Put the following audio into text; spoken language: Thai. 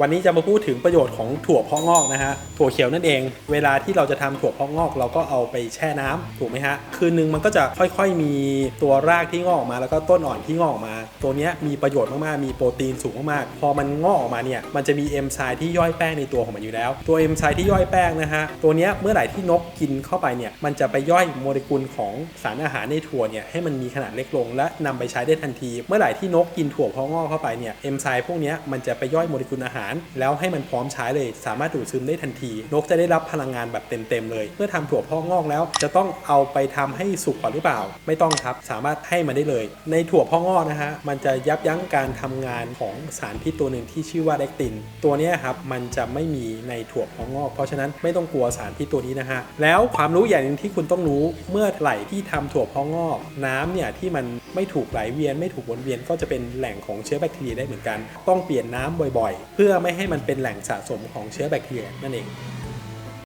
วันนี้จะมาพูดถึงประโยชน์ของถั่วเพาะงอกนะฮะ ถั่วเขียวนั่นเอง เวลาที่เราจะทำถั่วเพาะงอก เราก็เอาไปแช่น้ำถูกไหมฮะ คืนนึงมันก็จะค่อยๆ มีตัวรากที่งอกออกมา แล้วก็ต้นอ่อนที่งอกออกมา ตัวนี้มีประโยชน์มากๆ มีโปรตีนสูงมากๆ พอมันงอกออกมาเนี่ย มันจะมีเอนไซม์ที่ย่อยแป้งในตัวของมันอยู่แล้ว ตัวเอนไซม์ที่ย่อยแป้งนะฮะ ตัวนี้เมื่อไหร่ที่นกกินเข้าไปเนี่ย มันจะไปย่อยโมเลกุลของสารอาหารในถั่วเนี่ยให้มันมีขนาดเล็กลง และนำไปใช้ได้ทันที เมื่อไหร่ที่นกกินถั่วเพาะงอกเข้าไปเนี่ย เอนไซม์พวกนี้มันจะไปย่อยโมเลกุลอาหารแล้วให้มันพร้อมใช้เลย สามารถดูดซึมได้ทันที นกจะได้รับพลังงานแบบเต็มๆเลย เมื่อทำถั่วพาะงอกแล้ว จะต้องเอาไปทำให้สุกก่อนหรือเปล่า ไม่ต้องครับ สามารถให้มันได้เลย ในถั่วพาะงอกนะฮะมันจะยับยั้งการทำงานของสารพิษตัวหนึ่งที่ชื่อว่าเลกติน ตัวนี้ครับมันจะไม่มีในถั่วพาะงอก เพราะฉะนั้นไม่ต้องกลัวสารพิษตัวนี้นะฮะแล้วความรู้อย่างหนึ่งที่คุณต้องรู้เมื่อไหร่ที่ทำถั่วพาะงอกน้ำเนี่ยที่มันไม่ถูกไหลเวียนไม่ถูกวนเวียนก็จะเป็นแหล่งของเชื้อแบคทีเรียได้เหมือนกัน ต้องเปลี่ยนน้ำบ่อยๆ เพื่อไม่ให้มันเป็นแหล่งสะสมของเชื้อแบคทีเรียนั่นเอง